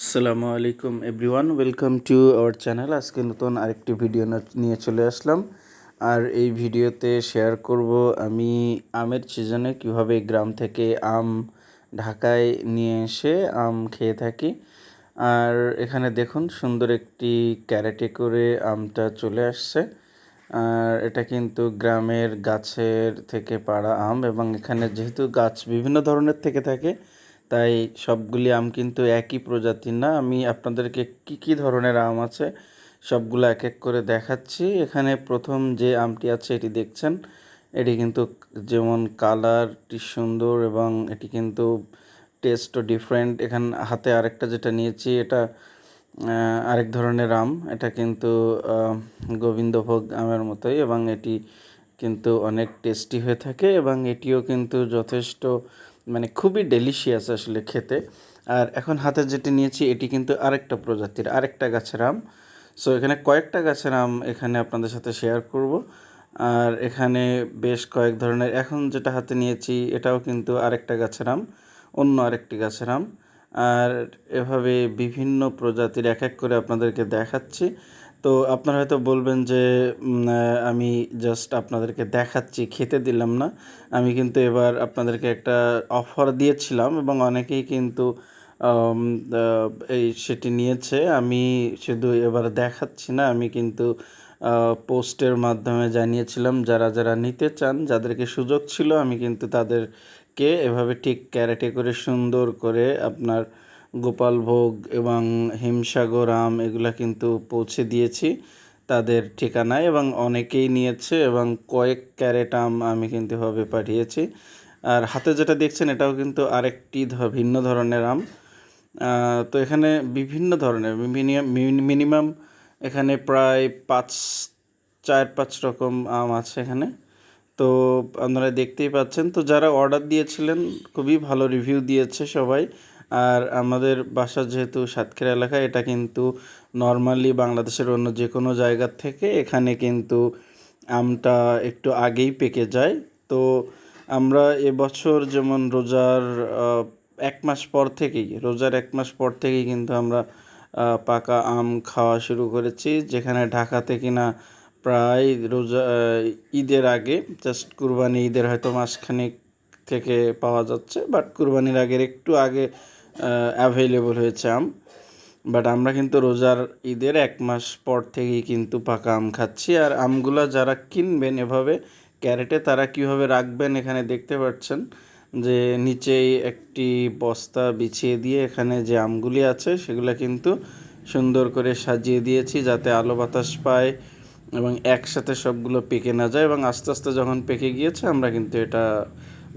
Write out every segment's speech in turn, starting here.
আসসালামু আলাইকুম everyone, welcome to our channel. আজকে নতুন আরেকটি ভিডিও নিয়ে চলে আসলাম। আর এই ভিডিওতে শেয়ার করব আমি আমের সিজনে কীভাবে গ্রাম থেকে আম ঢাকায় নিয়ে এসে আম খেয়ে থাকি। আর এখানে দেখুন, সুন্দর একটি ক্যারেটে করে আমটা চলে আসছে। আর এটা কিন্তু গ্রামের গাছের থেকে পাড়া আম এবং এখানে যেহেতু গাছ বিভিন্ন ধরনের থেকে থাকে তাই সবগুলি আম কিন্তু একই প্রজাতির না। আমি আপনাদেরকে কি কি ধরনের আম আছে সবগুলো এক এক করে দেখাচ্ছি। এখানে প্রথম যে আমটি আছে, এটি দেখছেন। এটি কিন্তু যেমন কালারটি সুন্দর এবং এটি কিন্তু টেস্টও ডিফারেন্ট এখানে, হাতে আরেকটা যেটা নিয়েছি, এটা আরেক ধরনের আম। এটা কিন্তু গোবিন্দভোগ আমের মতোই এবং এটি কিন্তু অনেক টেস্টি হয়ে থাকে এবং এটিও কিন্তু যথেষ্ট মানে খুবই ডেলিশিয়াস আসলে খেতে। আর এখন হাতে যেটি নিয়েছি, এটি কিন্তু আরেকটা প্রজাতির, আরেকটা গাছের আম। সো এখানে কয়েকটা গাছের আম এখানে আপনাদের সাথে শেয়ার করব। আর এখানে বেশ কয়েক ধরনের, এখন যেটা হাতে নিয়েছি, এটাও কিন্তু আরেকটা গাছের আম, অন্য আরেকটি গাছের আম। আর এভাবে বিভিন্ন প্রজাতির এক এক করে আপনাদেরকে দেখাচ্ছি। তো আপনারা হয়তো বলবেন যে আমি জাস্ট আপনাদেরকে দেখাচ্ছি, খেতে দিলাম না। আমি কিন্তু এবার আপনাদেরকে একটা অফার দিয়েছিলাম এবং অনেকেই কিন্তু এই সেটি নিয়েছে। আমি শুধু এবার দেখাচ্ছি না, আমি কিন্তু পোস্টের মাধ্যমে জানিয়েছিলাম, যারা যারা নিতে চান, যাদেরকে সুযোগ ছিল, আমি কিন্তু তাদেরকে এভাবে ঠিক ক্যারেটে করে সুন্দর করে আপনার গোপালভোগ এবং হিমসাগর আম এগুলা কিন্তু পৌঁছে দিয়েছি তাদের ঠিকানায় এবং অনেকেই নিয়েছে এবং কয়েক ক্যারেট আম আমি কিন্তু এভাবে পাঠিয়েছি। আর হাতে যেটা দেখছেন এটাও কিন্তু আরেকটি ভিন্ন ধরনের আম। তো এখানে বিভিন্ন ধরনের মিনিমাম এখানে প্রায় পাঁচ, চার, পাঁচ রকম আম আছে এখানে। তো আপনারা দেখতেই পাচ্ছেন। তো যারা অর্ডার দিয়েছিলেন, খুবই ভালো রিভিউ দিয়েছে সবাই। আর আমাদের বাসা যেহেতু সাতক্ষীরা এলাকা, এটা কিন্তু নর্মালি বাংলাদেশের অন্য যে কোনো জায়গার থেকে এখানে কিন্তু আমটা একটু আগেই পেকে যায়। তো আমরা এবছর যেমন রোজার এক মাস পর থেকেই, রোজার এক মাস পর থেকেই কিন্তু আমরা পাকা আম খাওয়া শুরু করেছি, যেখানে ঢাকাতে কিনা প্রায় রোজা ঈদের আগে জাস্ট কুরবানি ঈদের হয়তো মাসখানেক থেকে পাওয়া যাচ্ছে বাট কুরবানির আগের একটু আগে অ্যাভেলেবল হয়েছে আম। বাট আমরা কিন্তু রোজার ঈদের এক মাস পর থেকেই কিন্তু পাকা আম খাচ্ছি। আর আমগুলো যারা কিনবেন এভাবে ক্যারেটে, তারা কীভাবে রাখবেন এখানে দেখতে পাচ্ছেন যে নিচেই একটি বস্তা বিছিয়ে দিয়ে এখানে যে আমগুলি আছে, সেগুলো কিন্তু সুন্দর করে সাজিয়ে দিয়েছি যাতে আলো বাতাস পায় এবং একসাথে সবগুলো পেকে না যায়। এবং আস্তে আস্তে যখন পেকে গিয়েছে, আমরা কিন্তু এটা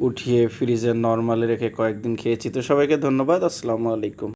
উঠিয়ে ফ্রিজে নর্মালে রেখে কয়েকদিন খেয়েছি। তো সবাইকে ধন্যবাদ আসসালামু আলাইকুম।